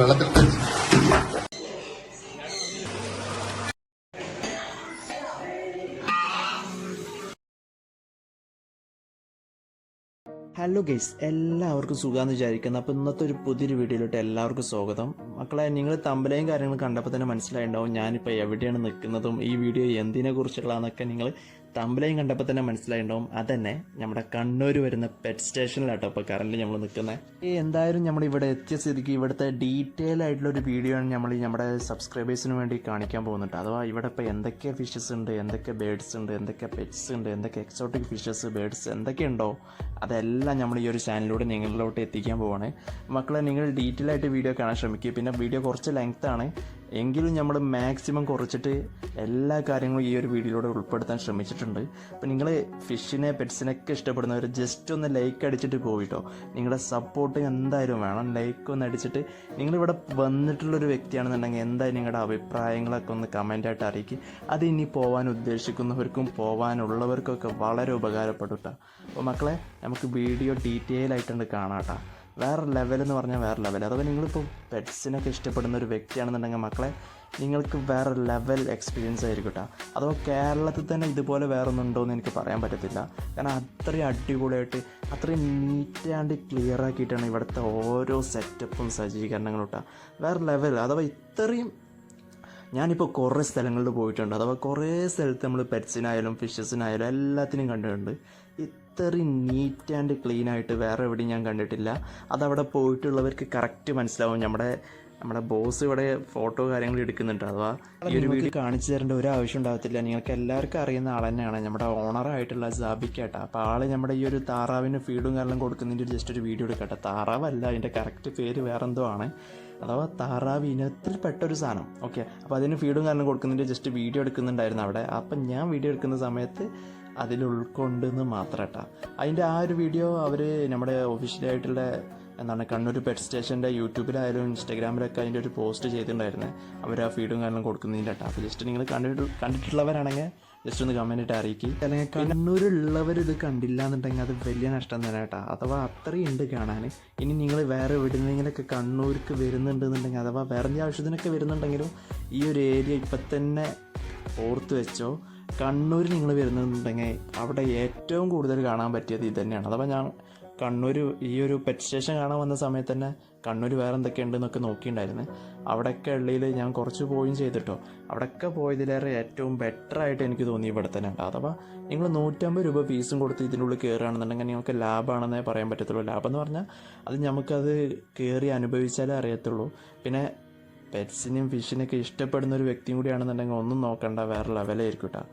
വെള്ളത്തിൽ hello guys എല്ലാവർക്കും സുഖമാണെന്ന് വിചാരിക്കുന്നു. അപ്പോൾ ഇന്നത്തെ ഒരു പുതിയൊരു വീഡിയോയിലോട്ട് എല്ലാവർക്കും സ്വാഗതം. മക്കളെ നിങ്ങൾ തമ്പലയും കാര്യങ്ങളും കണ്ടപ്പോൾ തന്നെ മനസ്സിലായിട്ടുണ്ടാവും ഞാനിപ്പോൾ എവിടെയാണ് നിൽക്കുന്നതും ഈ വീഡിയോ എന്തിനെ കുറിച്ചുള്ളതെന്നൊക്കെ നിങ്ങൾ തമ്പലയും കണ്ടപ്പോൾ തന്നെ മനസ്സിലായിട്ടുണ്ടാവും അതന്നെ നമ്മുടെ കണ്ണൂർ വരുന്ന പെറ്റ് സ്റ്റേഷനിലാട്ടോ ഇപ്പോൾ കറന്റ് നമ്മൾ നിൽക്കുന്നത് എന്തായാലും നമ്മൾ ഇവിടെ എത്തിയ സ്ഥിതിക്ക് ഇവിടുത്തെ ഡീറ്റെയിൽ ആയിട്ടുള്ള ഒരു വീഡിയോ ആണ് നമ്മൾ നമ്മുടെ സബ്സ്ക്രൈബേഴ്സിന് വേണ്ടി കാണിക്കാൻ പോകുന്നുണ്ട് അഥവാ ഇവിടെ ഇപ്പോൾ എന്തൊക്കെ ഫിഷസ് ഉണ്ട് എന്തൊക്കെ ബേഡ്സ് ഉണ്ട് എന്തൊക്കെ പെറ്റ്സ് ഉണ്ട് എന്തൊക്കെ എക്സോട്ടിക് ഫിഷസ് ബേഡ്സ് എന്തൊക്കെ ഉണ്ടോ അതെല്ലാം നമ്മൾ ഈ ഒരു ചാനലിലൂടെ നിങ്ങളിലോട്ട് എത്തിക്കാൻ പോവാണ്. മക്കളെ നിങ്ങൾ ഡീറ്റെയിൽ ആയിട്ട് വീഡിയോ കാണാൻ ശ്രമിക്കുക. പിന്നെ വീഡിയോ കുറച്ച് ലെങ്ത് ആണ്. എങ്കിലും നമ്മൾ മാക്സിമം കുറച്ചിട്ട് എല്ലാ കാര്യങ്ങളും ഈ ഒരു വീഡിയോയിലൂടെ ഉൾപ്പെടുത്താൻ ശ്രമിച്ചിട്ടുണ്ട്. അപ്പോൾ നിങ്ങൾ ഫിഷിനെ പെറ്റ്സിനൊക്കെ ഇഷ്ടപ്പെടുന്നവർ ജസ്റ്റ് ഒന്ന് ലൈക്ക് അടിച്ചിട്ട് പോയിട്ടോ. നിങ്ങളുടെ സപ്പോർട്ട് എന്തായാലും വേണം. ലൈക്ക് ഒന്ന് അടിച്ചിട്ട് നിങ്ങളിവിടെ വന്നിട്ടുള്ളൊരു വ്യക്തിയാണെന്നുണ്ടെങ്കിൽ എന്തായാലും നിങ്ങളുടെ അഭിപ്രായങ്ങളൊക്കെ ഒന്ന് കമന്റായിട്ട് അറിയിക്കുക അത് ഇനി പോകാൻ ഉദ്ദേശിക്കുന്നവർക്കും പോകാനുള്ളവർക്കൊക്കെ വളരെ ഉപകാരപ്പെടും കേട്ടോ അപ്പോൾ മക്കളെ നമുക്ക് വീഡിയോ ഡീറ്റെയിൽ ആയിട്ടുണ്ട് കാണാം കേട്ടോ വേറെ ലെവൽ എന്ന് പറഞ്ഞാൽ വേറെ ലെവൽ അഥവാ നിങ്ങളിപ്പോൾ പെറ്റ്സിനൊക്കെ ഇഷ്ടപ്പെടുന്ന ഒരു വ്യക്തിയാണെന്നുണ്ടെങ്കിൽ മക്കളെ നിങ്ങൾക്ക് വേറെ ലെവൽ എക്സ്പീരിയൻസ് ആയിരിക്കും കേട്ടോ അഥവാ കേരളത്തിൽ തന്നെ ഇതുപോലെ വേറെ ഒന്നുണ്ടോയെന്ന് എനിക്ക് പറയാൻ പറ്റത്തില്ല. കാരണം അത്രയും അടിപൊളിയായിട്ട് അത്രയും നീറ്റ് ആൻഡ് ക്ലിയർ ആക്കിയിട്ടാണ് ഇവിടുത്തെ ഓരോ സെറ്റപ്പും സജ്ജീകരണങ്ങളും കേട്ടോ വേറെ ലെവൽ അഥവാ ഇത്രയും ഞാനിപ്പോൾ കുറേ സ്ഥലങ്ങളിൽ പോയിട്ടുണ്ട്. അഥവാ കുറേ സ്ഥലത്ത് നമ്മൾ പെറ്റ്സിനായാലും ഫിഷസിനായാലും എല്ലാത്തിനും കണ്ടിട്ടുണ്ട്. ഇത്രയും നീറ്റ് ആൻഡ് ക്ലീൻ ആയിട്ട് വേറെ എവിടെയും ഞാൻ കണ്ടിട്ടില്ല. അതവിടെ പോയിട്ടുള്ളവർക്ക് കറക്റ്റ് മനസ്സിലാവും. നമ്മുടെ നമ്മുടെ ബോസ് ഇവിടെ ഫോട്ടോ കാര്യങ്ങൾ എടുക്കുന്നുണ്ട്. അഥവാ ഈ ഒരു വീഡിയോ കാണിച്ചു തരേണ്ട ഒരു ആവശ്യം ഉണ്ടാകത്തില്ല നിങ്ങൾക്ക് എല്ലാവർക്കും അറിയുന്ന ആൾ തന്നെയാണ്. നമ്മുടെ ഓണറായിട്ടുള്ള സാബിക്കേട്ടാ അപ്പോൾ ആൾ നമ്മുടെ ഈ ഒരു താറാവിന് ഫീഡും കാരണം കൊടുക്കുന്നതിന്റെ ഒരു ജസ്റ്റ് ഒരു വീഡിയോ എടുക്കട്ടെ. താറാവല്ല അതിന്റെ കറക്റ്റ് പേര് വേറെന്തോ ആണ്. അഥവാ താറാവ് ഇനത്തിൽപ്പെട്ട ഒരു സാധനം. ഓക്കെ അപ്പോൾ അതിന് ഫീഡും കാരണം കൊടുക്കുന്നതിന്റെ ജസ്റ്റ് വീഡിയോ എടുക്കുന്നുണ്ടായിരുന്നു അവിടെ. അപ്പം ഞാൻ വീഡിയോ എടുക്കുന്ന സമയത്ത് അതിൽ ഉൾക്കൊണ്ടെന്ന് മാത്രം കേട്ടോ അതിന്റെ ആ ഒരു വീഡിയോ അവർ നമ്മുടെ ഒഫീഷ്യലായിട്ടുള്ള എന്താണ് കണ്ണൂർ പെറ്റ് സ്റ്റേഷന്റെ യൂട്യൂബിലായാലും ഇൻസ്റ്റാഗ്രാമിലൊക്കെ അതിന്റെ ഒരു പോസ്റ്റ് ചെയ്തിട്ടുണ്ടായിരുന്നു. അവർ ആ ഫീഡും കാരണം കൊടുക്കുന്നതിന്റെ കേട്ടോ അപ്പോൾ ജസ്റ്റ് നിങ്ങൾ കണ്ടിട്ട് കണ്ടിട്ടുള്ളവരാണെങ്കിൽ ജസ്റ്റ് ഒന്ന് കമന്റ് ഇട്ട് അറിയിക്കും. അല്ലെങ്കിൽ കണ്ണൂരുള്ളവർ ഇത് കണ്ടില്ല എന്നുണ്ടെങ്കിൽ അത് വലിയ നഷ്ടം തന്നെ കേട്ടോ അഥവാ അത്രയും ഉണ്ട് കാണാൻ ഇനി നിങ്ങൾ വേറെ എവിടുന്നെങ്കിലൊക്കെ കണ്ണൂർക്ക് വരുന്നുണ്ടെന്നുണ്ടെങ്കിൽ അഥവാ വേറെ എന്തെങ്കിലും ആവശ്യത്തിനൊക്കെ വരുന്നുണ്ടെങ്കിലും ഈ ഒരു ഏരിയ ഇപ്പം തന്നെ ഓർത്ത് വെച്ചോ കണ്ണൂർ നിങ്ങൾ വരുന്നുണ്ടെങ്കിൽ അവിടെ ഏറ്റവും കൂടുതൽ കാണാൻ പറ്റിയത് ഇത് തന്നെയാണ്. അഥവാ ഞാൻ കണ്ണൂർ ഈ ഒരു പെറ്റ് സ്റ്റേഷൻ കാണാൻ വന്ന സമയത്ത് തന്നെ കണ്ണൂർ വേറെ എന്തൊക്കെ ഉണ്ടെന്നൊക്കെ നോക്കിയിട്ടുണ്ടായിരുന്നു. അവിടെയൊക്കെ ഉള്ളിൽ ഞാൻ കുറച്ച് പോയും ചെയ്തിട്ടോ. അവിടെയൊക്കെ പോയതിലേറെ ഏറ്റവും ബെറ്റർ ആയിട്ട് എനിക്ക് തോന്നി ഇവിടെ തന്നെ. ഉണ്ട് അഥവാ നിങ്ങൾ നൂറ്റമ്പത് രൂപ ഫീസും കൊടുത്ത് ഇതിനുള്ളിൽ കയറുകയാണെന്നുണ്ടെങ്കിൽ നിങ്ങൾക്ക് ലാഭമാണെന്നേ പറയാൻ പറ്റത്തുള്ളൂ. ലാഭം എന്ന് പറഞ്ഞാൽ അത് നമുക്കത് കയറി അനുഭവിച്ചാലേ അറിയത്തുള്ളൂ. പിന്നെ പെറ്റ്സിനെയും ഫിഷിനെയൊക്കെ ഇഷ്ടപ്പെടുന്ന ഒരു വ്യക്തിയും കൂടിയാണെന്നുണ്ടെങ്കിൽ ഒന്നും നോക്കണ്ട. വേറെ ലെവലായിരിക്കും കേട്ടോ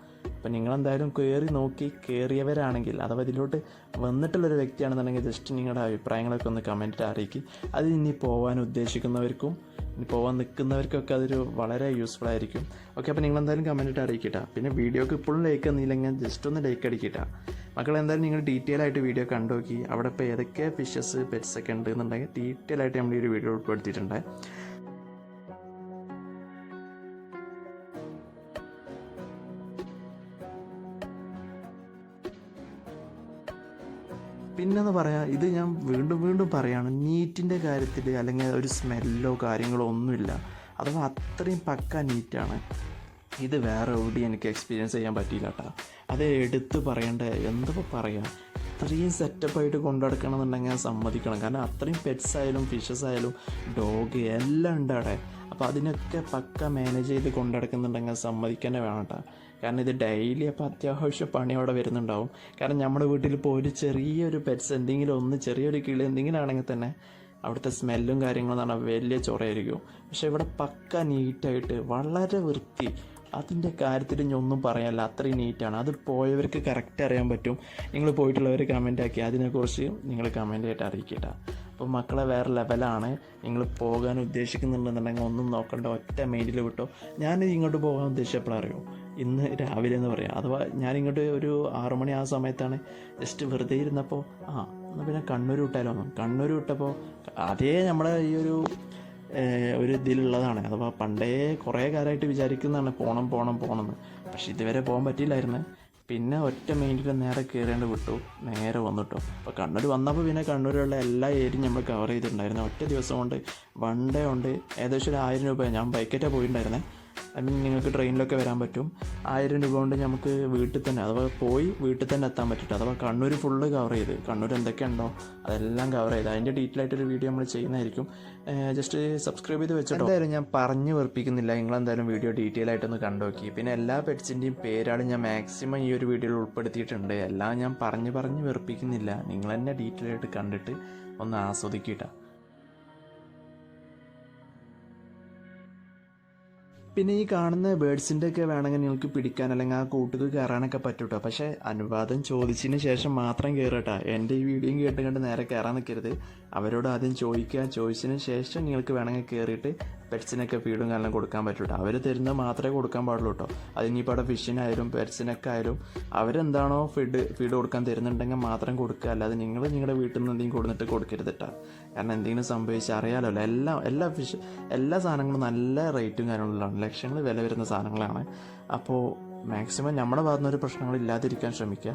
അപ്പം നിങ്ങളെന്തായാലും കയറി നോക്കി കയറിയവരാണെങ്കിൽ അഥവാ ഇതിലോട്ട് വന്നിട്ടുള്ളൊരു വ്യക്തിയാണെന്നുണ്ടെങ്കിൽ ജസ്റ്റ് നിങ്ങളുടെ അഭിപ്രായങ്ങളൊക്കെ ഒന്ന് കമന്റ് അറിയിക്കും. അത് ഇനി പോകാൻ ഉദ്ദേശിക്കുന്നവർക്കും ഇനി പോകാൻ നിൽക്കുന്നവർക്കൊക്കെ അതൊരു വളരെ യൂസ്ഫുൾ ആയിരിക്കും. ഓക്കെ അപ്പോൾ നിങ്ങളെന്തായാലും കമന്റ് അറിയിക്കട്ട. പിന്നെ വീഡിയോക്ക് ഇപ്പോഴും ലൈക്ക് തന്നില്ലെങ്കിൽ ജസ്റ്റ് ഒന്ന് ലൈക്ക് അടിക്കട്ട. മക്കൾ എന്തായാലും നിങ്ങൾ ഡീറ്റെയിൽ ആയിട്ട് വീഡിയോ കണ്ടു നോക്കി. അവിടെ ഇപ്പോൾ ഏതൊക്കെ ഫിഷസ് പെറ്റ്സൊക്കെ ഉണ്ട് എന്നുണ്ടെങ്കിൽ ഡീറ്റെയിൽ ആയിട്ട് നമ്മൾ ഈ ഒരു വീഡിയോ ഉൾപ്പെടുത്തിയിട്ടുണ്ട് പിന്നെന്ന് പറയാം ഇത് ഞാൻ വീണ്ടും വീണ്ടും പറയാണ് നീറ്റിന്റെ കാര്യത്തിൽ അല്ലെങ്കിൽ ഒരു സ്മെല്ലോ കാര്യങ്ങളോ ഒന്നുമില്ല. അഥവാ അത്രയും പക്ക നീറ്റാണ്. ഇത് വേറെ എവിടെയും എനിക്ക് എക്സ്പീരിയൻസ് ചെയ്യാൻ പറ്റിയില്ല കേട്ടോ അത് എടുത്ത് പറയേണ്ട എന്തൊക്കെ പറയാം? ഇത്രയും സെറ്റപ്പായിട്ട് കൊണ്ടുനടക്കണം എന്നുണ്ടെങ്കിൽ ഞാൻ സമ്മതിക്കണം. കാരണം അത്രയും പെറ്റ്സ് ആയാലും ഫിഷസ് ആയാലും ഡോഗ് എല്ലാം ഉണ്ട് അവിടെ അപ്പോൾ അതിനൊക്കെ പക്ക മാനേജ് ചെയ്ത് കൊണ്ടുനടക്കുന്നുണ്ടെങ്കിൽ സമ്മതിക്കാൻ വേണം കേട്ടോ കാരണം ഇത് ഡെയിലി അപ്പോൾ അത്യാവശ്യം പണി അവിടെ വരുന്നുണ്ടാവും. കാരണം നമ്മുടെ വീട്ടിൽ ഇപ്പോൾ ഒരു ചെറിയൊരു പെറ്റ്സ് എന്തെങ്കിലും ഒന്ന് ചെറിയൊരു കിളി എന്തെങ്കിലും ആണെങ്കിൽ തന്നെ അവിടുത്തെ സ്മെല്ലും കാര്യങ്ങളും എന്ന് പറഞ്ഞാൽ വലിയ ചൊറയായിരിക്കും. പക്ഷെ ഇവിടെ പക്ക നീറ്റായിട്ട് വളരെ വൃത്തി. അതിന്റെ കാര്യത്തിൽ ഞാൻ ഒന്നും പറയാനില്ല. അത്രയും നീറ്റാണ് അത് പോയവർക്ക് കറക്റ്റ് അറിയാൻ പറ്റും. നിങ്ങൾ പോയിട്ടുള്ളവർ കമന്റ് ആക്കി അതിനെക്കുറിച്ച് നിങ്ങൾ കമന്റ് ആയിട്ട് അറിയിക്കട്ടെ. അപ്പോൾ മക്കളെ വേറെ ലെവലാണ് നിങ്ങൾ പോകാൻ ഉദ്ദേശിക്കുന്നുണ്ടെന്നുണ്ടെങ്കിൽ ഒന്നും നോക്കണ്ട. ഒറ്റ മെയിലിൽ വിട്ടോ. ഞാൻ ഇങ്ങോട്ട് പോകാൻ ഉദ്ദേശിച്ചപ്പോൾ അറിയോ? ഇന്ന് രാവിലെ എന്ന് പറയാം. അഥവാ ഞാനിങ്ങോട്ട് ഒരു ആറു മണി ആ സമയത്താണ് ജസ്റ്റ് വെറുതെ ഇരുന്നപ്പോൾ ആ എന്നാൽ പിന്നെ കണ്ണൂർ വിട്ടാലോ കണ്ണൂർ വിട്ടപ്പോൾ അതേ നമ്മുടെ ഈ ഒരു ഒരു ഇതിലുള്ളതാണ്. അഥവാ പണ്ടേ കുറേ കാലമായിട്ട് വിചാരിക്കുന്നതാണ് പോകണം പോകണം പോണം എന്ന്. പക്ഷെ ഇതുവരെ പോകാൻ പറ്റിയില്ലായിരുന്നു. പിന്നെ ഒറ്റ മൈൻഡിൽ നേരെ കയറേണ്ട വിട്ടു. നേരെ വന്നിട്ടു. അപ്പോൾ കണ്ണൂർ വന്നപ്പോൾ പിന്നെ കണ്ണൂരിലുള്ള എല്ലാ ഏരിയയും നമ്മൾ കവർ ചെയ്തിട്ടുണ്ടായിരുന്നു. ഒറ്റ ദിവസം കൊണ്ട് വൺ ഡേ കൊണ്ട് ഏകദേശം ഒരു ആയിരം രൂപ ഞാൻ ബൈക്കറ്റാണ് പോയിട്ടുണ്ടായിരുന്നേ. ഐ മീൻ നിങ്ങൾക്ക് ട്രെയിനിലൊക്കെ വരാൻ പറ്റും. ആയിരം രൂപ കൊണ്ട് നമുക്ക് വീട്ടിൽ തന്നെ അഥവാ പോയി വീട്ടിൽ തന്നെ എത്താൻ പറ്റും അഥവാ കണ്ണൂർ ഫുള്ള് കവർ ചെയ്ത് കണ്ണൂർ എന്തൊക്കെയുണ്ടോ അതെല്ലാം കവർ ചെയ്ത്. അതിന്റെ ഡീറ്റെയിൽ ആയിട്ടൊരു വീഡിയോ നമ്മൾ ചെയ്യുന്നതായിരിക്കും. ജസ്റ്റ് സബ്സ്ക്രൈബ് ചെയ്ത് വെച്ചിട്ടോ എന്തായാലും ഞാൻ പറഞ്ഞു വെറുപ്പിക്കുന്നില്ല. നിങ്ങൾ എന്തായാലും വീഡിയോ ഡീറ്റെയിൽ ആയിട്ടൊന്ന് കണ്ടോക്കി പിന്നെ എല്ലാ പെറ്റ്സിന്റെയും പേരാണ് ഞാൻ മാക്സിമം ഈ ഒരു വീഡിയോയിൽ ഉൾപ്പെടുത്തിയിട്ടുണ്ട്. എല്ലാം ഞാൻ പറഞ്ഞു പറഞ്ഞ് വെറുപ്പിക്കുന്നില്ല. നിങ്ങൾ തന്നെ ഡീറ്റെയിൽ ആയിട്ട് കണ്ടിട്ട് ഒന്ന് ആസ്വദിക്കിട്ടാ പിന്നെ ഈ കാണുന്ന ബേഡ്സിന്റെ ഒക്കെ വേണമെങ്കിൽ നിങ്ങൾക്ക് പിടിക്കാൻ അല്ലെങ്കിൽ ആ കൂട്ടുക്ക് കയറാനൊക്കെ പറ്റും കേട്ടോ പക്ഷേ അനുവാദം ചോദിച്ചതിന് ശേഷം മാത്രം കയറട്ടോ. എന്റെ ഈ വീഡിയോയും കേട്ട് കണ്ട് നേരെ കയറാൻ നിൽക്കരുത്. അവരോട് ആദ്യം ചോദിക്കുക. ചോദിച്ചതിന് ശേഷം നിങ്ങൾക്ക് വേണമെങ്കിൽ കയറിയിട്ട് പെറ്റ്സിനൊക്കെ ഫീഡും കാരണം കൊടുക്കാൻ പറ്റുള്ളൂ അവർ തരുന്നത് മാത്രമേ കൊടുക്കാൻ പാടുള്ളൂ കേട്ടോ. അതിനിപ്പോൾ അവിടെ ഫിഷിനായാലും പെറ്റ്സിനൊക്കെ ആയാലും അവരെന്താണോ ഫീഡ് ഫീഡ് കൊടുക്കാൻ തരുന്നുണ്ടെങ്കിൽ മാത്രം കൊടുക്കുക. അല്ലാതെ നിങ്ങൾ നിങ്ങളുടെ വീട്ടിൽ നിന്ന് എന്തെങ്കിലും കൊടുത്തിട്ട് കൊടുക്കരുത് കേട്ടോ. കാരണം എന്തെങ്കിലും സംഭവിച്ചാൽ അറിയാലോ. എല്ലാം എല്ലാ ഫിഷ് എല്ലാ സാധനങ്ങളും നല്ല റേറ്റും കാര്യങ്ങളിലാണ് ലക്ഷങ്ങൾ വില വരുന്ന സാധനങ്ങളാണ്. അപ്പോൾ മാക്സിമം നമ്മുടെ ഭാഗത്തുനിന്ന് ഒരു പ്രശ്നങ്ങൾ ഇല്ലാതിരിക്കാൻ ശ്രമിക്കുക.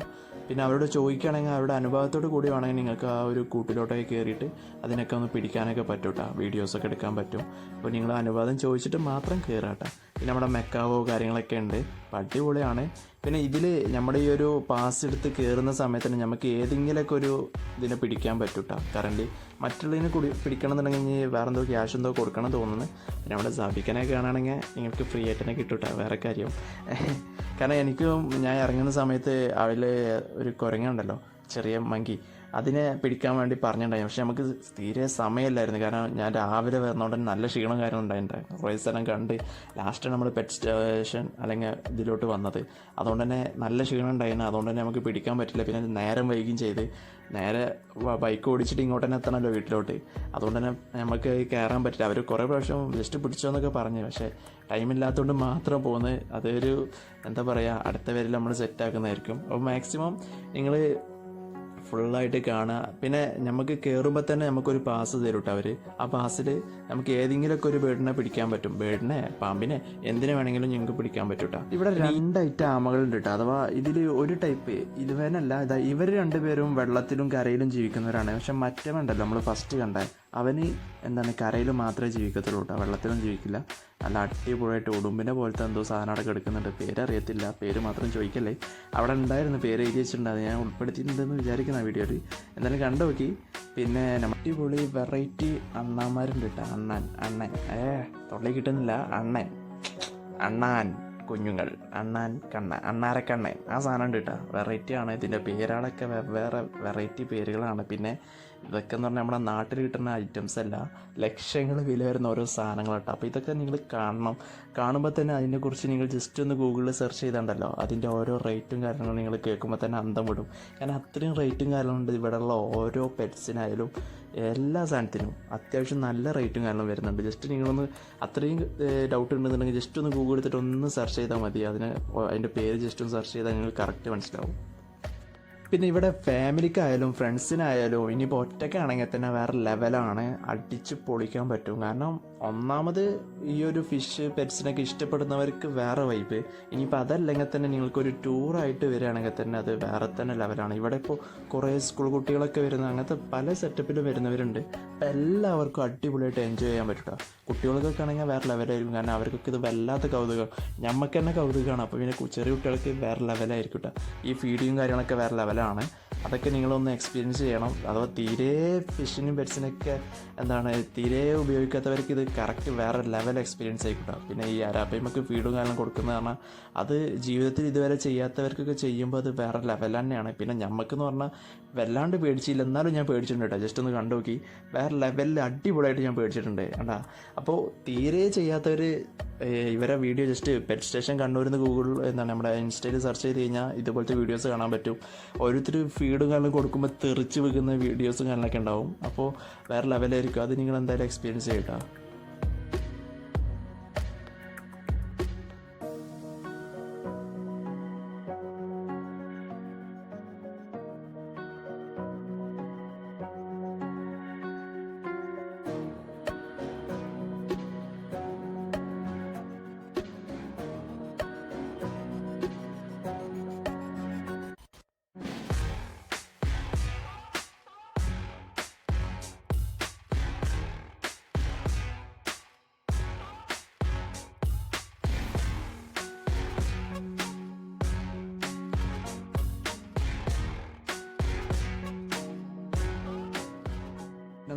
പിന്നെ അവരോട് ചോദിക്കുകയാണെങ്കിൽ അവരുടെ അനുഭവത്തോട് കൂടി വേണമെങ്കിൽ നിങ്ങൾക്ക് ആ ഒരു കൂട്ടിലോട്ടൊക്കെ കയറിയിട്ട് അതിനൊക്കെ ഒന്ന് പിടിക്കാനൊക്കെ പറ്റും കേട്ടോ വീഡിയോസൊക്കെ എടുക്കാൻ പറ്റും. അപ്പോൾ നിങ്ങൾ അനുവാദം ചോദിച്ചിട്ട് മാത്രം കയറാട്ടെ. പിന്നെ നമ്മുടെ മെക്കാവോ കാര്യങ്ങളൊക്കെ ഉണ്ട്. അടിപൊളിയാണ്. പിന്നെ ഇതിൽ നമ്മുടെ ഈ ഒരു പാസ് എടുത്ത് കയറുന്ന സമയത്തിന് നമുക്ക് ഏതെങ്കിലുമൊക്കെ ഒരു ഇതിനെ പിടിക്കാൻ പറ്റും കേട്ടോ കറണ്ട് മറ്റുള്ളതിനെ കൂടി പിടിക്കണം എന്നുണ്ടെങ്കിൽ വേറെ എന്തോ ക്യാഷ് എന്തോ കൊടുക്കണം തോന്നുന്നു. പിന്നെ നമ്മുടെ സാബിക്കനെ കാണുകയാണെങ്കിൽ നിങ്ങൾക്ക് ഫ്രീ ആയിട്ട് തന്നെ കിട്ടും കേട്ടോ വേറെ കാര്യം. കാരണം എനിക്കും ഞാൻ ഇറങ്ങുന്ന സമയത്ത് അവൽ ഒരു കുരങ്ങുണ്ടല്ലോ ചെറിയ മങ്കി അതിനെ പിടിക്കാൻ വേണ്ടി പറഞ്ഞിട്ടുണ്ടായി. പക്ഷെ നമുക്ക് തീരെ സമയമില്ലായിരുന്നു. കാരണം ഞാൻ രാവിലെ വരുന്നതുകൊണ്ട് തന്നെ നല്ല ക്ഷീണം കാര്യം ഉണ്ടായിട്ടുണ്ടായിരുന്നു കുറേ സ്ഥലം കണ്ട് ലാസ്റ്റ് നമ്മൾ പെറ്റ് സ്റ്റേഷൻ അല്ലെങ്കിൽ ഇതിലോട്ട് വന്നത്. അതുകൊണ്ട് തന്നെ നല്ല ക്ഷീണം ഉണ്ടായിരുന്നു. അതുകൊണ്ട് തന്നെ നമുക്ക് പിടിക്കാൻ പറ്റില്ല. പിന്നെ നേരം വൈകുകയും ചെയ്ത് നേരെ ബൈക്ക് ഓടിച്ചിട്ട് ഇങ്ങോട്ട് തന്നെ എത്തണമല്ലോ വീട്ടിലോട്ട്. അതുകൊണ്ട് തന്നെ നമുക്ക് കയറാൻ പറ്റില്ല. അവർ കുറേ പ്രാവശ്യം ജസ്റ്റ് പിടിച്ചോന്നൊക്കെ പറഞ്ഞു. പക്ഷേ ടൈമില്ലാത്തതുകൊണ്ട് മാത്രം പോകുന്നത് അതൊരു എന്താ പറയുക അടുത്ത പേരിൽ നമ്മൾ സെറ്റാക്കുന്നതായിരിക്കും അപ്പോൾ മാക്സിമം നിങ്ങൾ ഫുള്ളായിട്ട് കാണുക. പിന്നെ നമുക്ക് കയറുമ്പോൾ തന്നെ നമുക്കൊരു പാസ് തരും കേട്ടോ അവർ ആ പാസ്സിൽ നമുക്ക് ഏതെങ്കിലുമൊക്കെ ഒരു ബേഡിനെ പിടിക്കാൻ പറ്റും. ബേഡിനെ പാമ്പിനെ എന്തിനെ വേണമെങ്കിലും ഞങ്ങൾക്ക് പിടിക്കാൻ പറ്റും കേട്ടോ ഇവിടെ രണ്ട് ഐറ്റം ആമകളുണ്ട് കേട്ടോ അഥവാ ഇതിൽ ഒരു ടൈപ്പ് ഇതുവേനല്ല ഇതാ ഇവർ രണ്ടുപേരും വെള്ളത്തിലും കരയിലും ജീവിക്കുന്നവരാണ്. പക്ഷെ മറ്റേ ഉണ്ടല്ലോ നമ്മൾ ഫസ്റ്റ് കണ്ടേ. അവന് എന്താണ് കരയിൽ മാത്രമേ ജീവിക്കത്തുള്ളൂ കേട്ടോ. വെള്ളത്തിലും ജീവിക്കില്ല. നല്ല അടിപൊളിയായിട്ട് ഉടുമ്പിനെ പോലത്തെ എന്തോ സാധനം അവിടെ കിടക്കുന്നുണ്ട്. പേരറിയത്തില്ല. പേര് മാത്രം ചോദിക്കല്ലേ. അവിടെ ഉണ്ടായിരുന്നു പേര് എഴുതി വെച്ചിട്ടുണ്ട്. അത് ഞാൻ ഉൾപ്പെടുത്തിയിട്ടുണ്ടെന്ന് വിചാരിക്കുന്ന വീഡിയോയിൽ. എന്തായാലും കണ്ടു നോക്കി. പിന്നെ അടിപൊളി വെറൈറ്റി അണ്ണാന്മാരുണ്ട് കേട്ടോ. അണ്ണൻ അണ്ണൻ. ഏ തൊള്ളി കിട്ടുന്നില്ല. അണ്ണൻ. അണ്ണാൻ. കുഞ്ഞുങ്ങൾ അണ്ണാൻ കണ്ണ അണ്ണാരക്കണ്ണൻ ആ സാധനം ഉണ്ട് കേട്ടോ. വെറൈറ്റി ആണ്. ഇതിന്റെ പേരുകളൊക്കെ വെവ്വേറെ വെറൈറ്റി പേരുകളാണ്. പിന്നെ ഇതൊക്കെ എന്ന് പറഞ്ഞാൽ നമ്മുടെ നാട്ടിൽ കിട്ടുന്ന ഐറ്റംസ് അല്ല. ലക്ഷങ്ങൾ വില വരുന്ന ഓരോ സാധനങ്ങൾ കേട്ടോ. അപ്പോൾ ഇതൊക്കെ നിങ്ങൾ കാണണം. കാണുമ്പോൾ തന്നെ അതിനെക്കുറിച്ച് നിങ്ങൾ ജസ്റ്റ് ഒന്ന് ഗൂഗിളിൽ സെർച്ച് ചെയ്താണ്ടല്ലോ. അതിന്റെ ഓരോ റേറ്റും കാര്യങ്ങളും നിങ്ങൾ കേൾക്കുമ്പോൾ തന്നെ അന്തം വിടും. കാരണം അത്രയും റേറ്റും കാര്യങ്ങളുണ്ട് ഇവിടെയുള്ള ഓരോ പെറ്റ്സിനായാലും എല്ലാ സാധനത്തിനും അത്യാവശ്യം നല്ല റേറ്റും കാരണം വരുന്നുണ്ട്. ജസ്റ്റ് നിങ്ങളൊന്ന് അത്രയും ഡൗട്ട് ഉണ്ടെന്നുണ്ടെങ്കിൽ ജസ്റ്റ് ഒന്ന് ഗൂഗിൾ എടുത്തിട്ട് ഒന്ന് സെർച്ച് ചെയ്താൽ മതി. അതിന് അതിന്റെ പേര് ജസ്റ്റ് ഒന്ന് സെർച്ച് ചെയ്താൽ നിങ്ങൾക്ക് കറക്റ്റ് മനസ്സിലാവും. പിന്നെ ഇവിടെ ഫാമിലിക്കായാലും ഫ്രണ്ട്സിനായാലും ഇനിയിപ്പോൾ ഒറ്റയ്ക്കാണെങ്കിൽ തന്നെ വേറെ ലെവലാണ് അടിച്ച് പൊളിക്കാൻ പറ്റും. കാരണം ഒന്നാമത് ഈ ഒരു ഫിഷ് പെറ്റ്സിനൊക്കെ ഇഷ്ടപ്പെടുന്നവർക്ക് വേറെ വൈബ് ഇനിയിപ്പോൾ അതല്ലെങ്കിൽ തന്നെ നിങ്ങൾക്കൊരു ടൂറായിട്ട് വരികയാണെങ്കിൽ തന്നെ അത് വേറെ തന്നെ ലെവലാണ് ഇവിടെ ഇപ്പോൾ കുറേ സ്കൂൾ കുട്ടികളൊക്കെ വരുന്ന അങ്ങനത്തെ പല സെറ്റപ്പിലും വരുന്നവരുണ്ട്. അപ്പം എല്ലാവർക്കും അടിപൊളിയായിട്ട് എൻജോയ് ചെയ്യാൻ പറ്റും കേട്ടോ കുട്ടികൾക്കൊക്കെ ആണെങ്കിൽ വേറെ ലെവലായിരിക്കും കാരണം അവർക്കൊക്കെ ഇത് വല്ലാത്ത കൗതുകം. നമുക്ക് തന്നെ കൗതുകമാണ്. അപ്പോൾ പിന്നെ ചെറിയ കുട്ടികൾക്ക് വേറെ ലെവലായിരിക്കും കേട്ടോ ഈ ഫീഡിങ്ങും കാര്യങ്ങളൊക്കെ വേറെ ലെവലാണ് അതൊക്കെ നിങ്ങളൊന്ന് എക്സ്പീരിയൻസ് ചെയ്യണം. അഥവാ തീരെ ഫിഷിനും പെറ്റ്സിനൊക്കെ എന്താണ് തീരെ ഉപയോഗിക്കാത്തവർക്ക് ഇത് കറക്റ്റ് വേറെ ലെവൽ എക്സ്പീരിയൻസ് ആയിക്കോട്ടെ. പിന്നെ ഈ അരാപ്പയ്മക്ക് ഫീഡും കാലം കൊടുക്കുന്നത് പറഞ്ഞാൽ അത് ജീവിതത്തിൽ ഇതുവരെ ചെയ്യാത്തവർക്കൊക്കെ ചെയ്യുമ്പോൾ അത് വേറെ ലെവൽ തന്നെയാണ്. പിന്നെ ഞമ്മക്കെന്ന് പറഞ്ഞാൽ വല്ലാണ്ട് പേടിച്ചില്ല. എന്നാലും ഞാൻ പേടിച്ചിട്ടുണ്ട് കേട്ടോ. ജസ്റ്റ് ഒന്ന് കണ്ടു നോക്കി. വേറെ ലെവലിൽ അടിപൊളിയായിട്ട് ഞാൻ പേടിച്ചിട്ടുണ്ട്. കണ്ടാ? അപ്പോൾ തീരെ ചെയ്യാത്തവർ ഇവരെ വീഡിയോ ജസ്റ്റ് പെറ്റ് സ്റ്റേഷൻ കണ്ണൂരിൽ നിന്ന് ഗൂഗിൾ എന്താണ് നമ്മുടെ ഇൻസ്റ്റയിൽ സെർച്ച് ചെയ്ത് കഴിഞ്ഞാൽ ഇതുപോലത്തെ വീഡിയോസ് കാണാൻ പറ്റും. ഓരോരുത്തർ ഫീഡും കാര്യങ്ങളും കൊടുക്കുമ്പോൾ തെറിച്ച് വെക്കുന്ന വീഡിയോസും കാര്യങ്ങളൊക്കെ ഉണ്ടാവും. അപ്പോൾ വേറെ ലെവലായിരിക്കും അത് നിങ്ങൾ എന്തായാലും എക്സ്പീരിയൻസ് ചെയ്യട്ടോ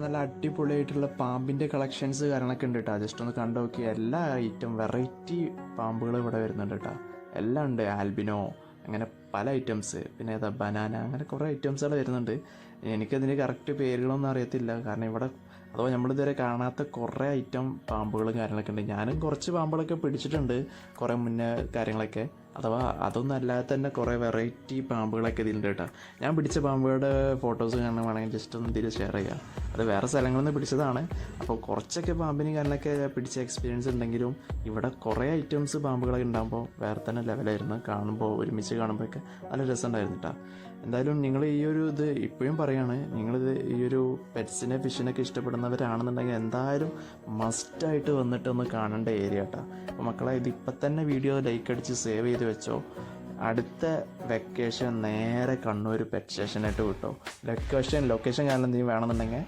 നല്ല അടിപൊളിയായിട്ടുള്ള പാമ്പിന്റെ കളക്ഷൻസ് കാര്യങ്ങളൊക്കെ ഉണ്ട് കേട്ടോ ജസ്റ്റ് ഒന്ന് കണ്ടു നോക്കി എല്ലാ ഐറ്റം വെറൈറ്റി പാമ്പുകൾ ഇവിടെ വരുന്നുണ്ട് കേട്ടോ എല്ലാം ഉണ്ട്. ആൽബിനോ അങ്ങനെ പല ഐറ്റംസ് പിന്നെ ഏതാ ബനാന അങ്ങനെ കുറേ ഐറ്റംസുകൾ വരുന്നുണ്ട്. എനിക്കതിന്റെ കറക്റ്റ് പേരുകളൊന്നും അറിയത്തില്ല. കാരണം ഇവിടെ അഥവാ നമ്മളിതുവരെ കാണാത്ത കുറേ ഐറ്റം പാമ്പുകളും കാര്യങ്ങളൊക്കെ ഉണ്ട്. ഞാനും കുറച്ച് പാമ്പുകളൊക്കെ പിടിച്ചിട്ടുണ്ട് കുറേ മുന്നേ കാര്യങ്ങളൊക്കെ. അഥവാ അതൊന്നും അല്ലാതെ തന്നെ കുറേ വെറൈറ്റി പാമ്പുകളൊക്കെ ഇതിലുണ്ട് കേട്ടോ ഞാൻ പിടിച്ച പാമ്പുകളുടെ ഫോട്ടോസ് കാണുകയാണെങ്കിൽ ജസ്റ്റ് ഒന്ന് ഇതിൽ ഷെയർ ചെയ്യാം. അത് വേറെ സ്ഥലങ്ങളിൽ നിന്ന് പിടിച്ചതാണ്. അപ്പോൾ കുറച്ചൊക്കെ പാമ്പിന് കാര്യങ്ങളൊക്കെ പിടിച്ച എക്സ്പീരിയൻസ് ഉണ്ടെങ്കിലും ഇവിടെ കുറേ ഐറ്റംസ് പാമ്പുകളൊക്കെ ഉണ്ടാകുമ്പോൾ വേറെ തന്നെ ലെവലായിരുന്നു കാണുമ്പോൾ ഒരുമിച്ച് കാണുമ്പോഴൊക്കെ നല്ല രസമുണ്ടായിരുന്നു കേട്ടോ എന്തായാലും നിങ്ങൾ ഈ ഒരു ഇത് ഇപ്പോഴും പറയാണ് നിങ്ങളിത് ഈ ഒരു പെറ്റ്സിനെ ഫിഷിനൊക്കെ ഇഷ്ടപ്പെടുന്നവരാണെന്നുണ്ടെങ്കിൽ എന്തായാലും മസ്റ്റായിട്ട് വന്നിട്ട് ഒന്ന് കാണേണ്ട ഏരിയ കേട്ടോ അപ്പോൾ മക്കളെ ഇത് ഇപ്പം തന്നെ വീഡിയോ ലൈക്ക് അടിച്ച് സേവ് ചെയ്ത് വെച്ചോ. അടുത്ത വെക്കേഷൻ നേരെ കണ്ണൂർ പെറ്റ് സ്റ്റേഷനായിട്ട് വിട്ടോ. ലൊക്കേഷൻ ലൊക്കേഷൻ കാരണം എന്തെങ്കിലും വേണമെന്നുണ്ടെങ്കിൽ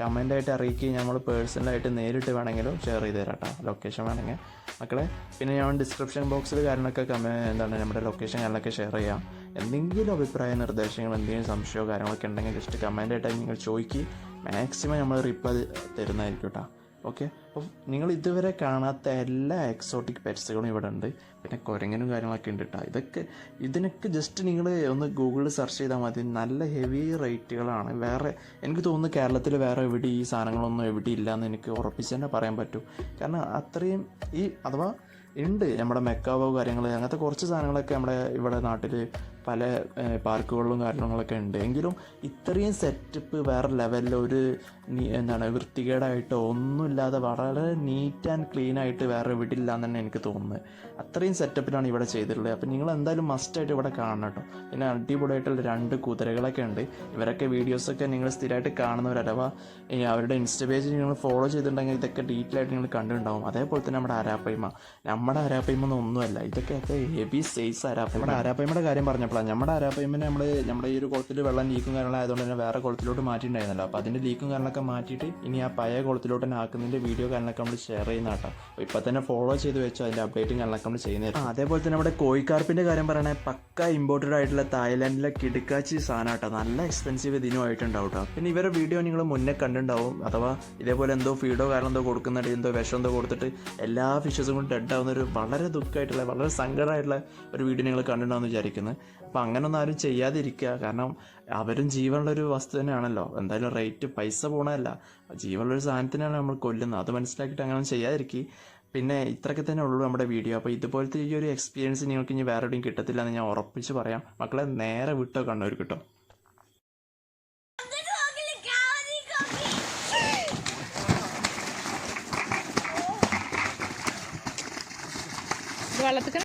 കമന്റായിട്ട് അറിയിക്കുകയും നമ്മൾ പേഴ്സണലായിട്ട് നേരിട്ട് വേണമെങ്കിലും ഷെയർ ചെയ്ത് തരാം കേട്ടോ ലൊക്കേഷൻ വേണമെങ്കിൽ. മക്കളെ പിന്നെ ഞാൻ ഡിസ്ക്രിപ്ഷൻ ബോക്സിൽ കാര്യങ്ങളൊക്കെ കമ എന്താണ് നമ്മുടെ ലൊക്കേഷൻ കാര്യങ്ങളൊക്കെ ഷെയർ ചെയ്യാം. എന്തെങ്കിലും അഭിപ്രായ നിർദ്ദേശങ്ങൾ എന്തെങ്കിലും സംശയമോ കാര്യങ്ങളൊക്കെ ഉണ്ടെങ്കിൽ ജസ്റ്റ് കമന്റായിട്ട് നിങ്ങൾ ചോദിക്കുക മാക്സിമം നമ്മൾ റിപ്ലൈ തരുന്നതായിരിക്കും കേട്ടോ ഓക്കെ? അപ്പോൾ നിങ്ങൾ ഇതുവരെ കാണാത്ത എല്ലാ എക്സോട്ടിക് പെറ്റ്സുകളും ഇവിടെ ഉണ്ട്. പിന്നെ കുരങ്ങനും കാര്യങ്ങളൊക്കെ ഉണ്ട് കേട്ടോ ഇതൊക്കെ ഇതിനൊക്കെ ജസ്റ്റ് നിങ്ങൾ ഒന്ന് ഗൂഗിളിൽ സെർച്ച് ചെയ്താൽ മതി. നല്ല ഹെവി റേറ്റുകളാണ് വേറെ എനിക്ക് തോന്നുന്നു കേരളത്തിൽ വേറെ എവിടെ ഈ സാധനങ്ങളൊന്നും എവിടെ ഇല്ല എന്ന് എനിക്ക് ഉറപ്പിച്ച് തന്നെ പറയാൻ പറ്റും. കാരണം അത്രയും ഈ അഥവാ ഉണ്ട് നമ്മുടെ മെക്കാവോ കാര്യങ്ങൾ അങ്ങനത്തെ കുറച്ച് സാധനങ്ങളൊക്കെ നമ്മുടെ ഇവിടെ നാട്ടിൽ പല പാർക്കുകളിലും കാര്യങ്ങളൊക്കെ ഉണ്ട്. എങ്കിലും ഇത്രയും സെറ്റപ്പ് വേറെ ലെവലിൽ ഒരു നീ- എന്താണ് വൃത്തികേടായിട്ടോ ഒന്നുമില്ലാതെ വളരെ നീറ്റ് ആൻഡ് ക്ലീൻ ആയിട്ട് വേറെ വിടില്ല എന്ന് തന്നെ എനിക്ക് തോന്നുന്നത്. അത്രയും സെറ്റപ്പിലാണ് ഇവിടെ ചെയ്തിട്ടുള്ളത്. അപ്പോൾ നിങ്ങൾ എന്തായാലും മസ്റ്റായിട്ട് ഇവിടെ കാണണം കേട്ടോ. പിന്നെ അടിപൊളിയായിട്ടുള്ള രണ്ട് കുതിരകളൊക്കെ ഉണ്ട്. ഇവരൊക്കെ വീഡിയോസൊക്കെ നിങ്ങൾ സ്ഥിരമായിട്ട് കാണുന്നവരഥവാ അവരുടെ ഇൻസ്റ്റ പേജ് നിങ്ങൾ ഫോളോ ചെയ്തിട്ടുണ്ടെങ്കിൽ ഇതൊക്കെ ഡീറ്റെയിൽ ആയിട്ട് നിങ്ങൾ കണ്ടിട്ടുണ്ടാവും. അതേപോലെ തന്നെ നമ്മുടെ ആരാപ്പയ്മ നമ്മുടെ ആരാപ്പയ്മ ഒന്നും ഒന്നുമല്ല ഇതൊക്കെ ഹെവി സൈസ് ആരാപ്പ നമ്മുടെ ആരാപ്പയ്മയുടെ കാര്യം പറഞ്ഞപ്പോഴാണ് നമ്മുടെ ആരാപ്പയ്മനെ നമ്മൾ നമ്മുടെ ഈ ഒരു കുളത്തിൽ വെള്ളം ലീക്കും കാര്യങ്ങളായതുകൊണ്ട് തന്നെ വേറെ കുളത്തിലോട്ട് മാറ്റിയിട്ടുണ്ടായിരുന്നല്ലോ. അപ്പോൾ അതിന്റെ ലീക്കും കാര്യങ്ങളൊക്കെ മാറ്റിയിട്ട് ഇനി ആ പഴയ കുളത്തിലോട്ട് തന്നെ ആക്കുന്നതിന്റെ വീഡിയോ കാര്യങ്ങളൊക്കെ നമ്മൾ ഷെയർ ചെയ്യുന്ന കേട്ടോ. അപ്പോൾ ഇപ്പം തന്നെ ഫോളോ ചെയ്ത് വെച്ചോ അതിന്റെ അപ്ഡേറ്റും കാര്യങ്ങളൊക്കെ നമ്മൾ ചെയ്യുന്നത്. അതേപോലെ തന്നെ നമ്മുടെ കോഴിക്കാർപ്പിന്റെ കാര്യം പറയണേ പക്ക ഇമ്പോർട്ടഡ് ആയിട്ടുള്ള തായ്ലാൻഡിലെ കിടുക്കാച്ചി സാധനം കേട്ടോ. നല്ല എക്സ്പെൻസീവ് ഇതിനും ആയിട്ടുണ്ടാവും കേട്ടോ. പിന്നെ ഇവരുടെ വീഡിയോ നിങ്ങൾ മുന്നേ കണ്ടിട്ടുണ്ടാവും. അഥവാ ഇതേപോലെ എന്തോ ഫീഡോ കാരണം എന്തോ കൊടുക്കുന്നുണ്ട് എന്തോ വിഷം എന്തോ കൊടുത്തിട്ട് എല്ലാ ഫിഷസും കൂടി ഡെഡ് ആവുന്ന ഒരു വളരെ ദുഃഖമായിട്ടുള്ള വളരെ സങ്കടമായിട്ടുള്ള ഒരു വീഡിയോ നിങ്ങൾ കണ്ടിട്ടുണ്ടാവും വിചാരിക്കുന്നത് അപ്പോൾ അങ്ങനൊന്നും ആരും ചെയ്യാതിരിക്കുക. കാരണം അവരും ജീവനുള്ളൊരു വസ്തു തന്നെയാണല്ലോ. എന്തായാലും റേറ്റ് പൈസ പോണതല്ല. ജീവനുള്ളൊരു സാധനത്തിനാണ് നമ്മൾ കൊല്ലുന്നത്. അത് മനസ്സിലാക്കിയിട്ട് അങ്ങനെ ചെയ്യാതിരിക്കുക പിന്നെ ഇത്രയൊക്കെ തന്നെ ഉള്ളൂ നമ്മുടെ വീഡിയോ അപ്പോൾ ഇതുപോലത്തെ ഈ ഒരു എക്സ്പീരിയൻസ് നിങ്ങൾക്ക് ഇനി വേറെ എവിടെയും കിട്ടത്തില്ല എന്ന് ഞാൻ ഉറപ്പിച്ച് പറയാം. മക്കളെ നേരെ വിട്ടോ കണ്ണൂർ കിട്ടും. വെള്ളത്തിൽ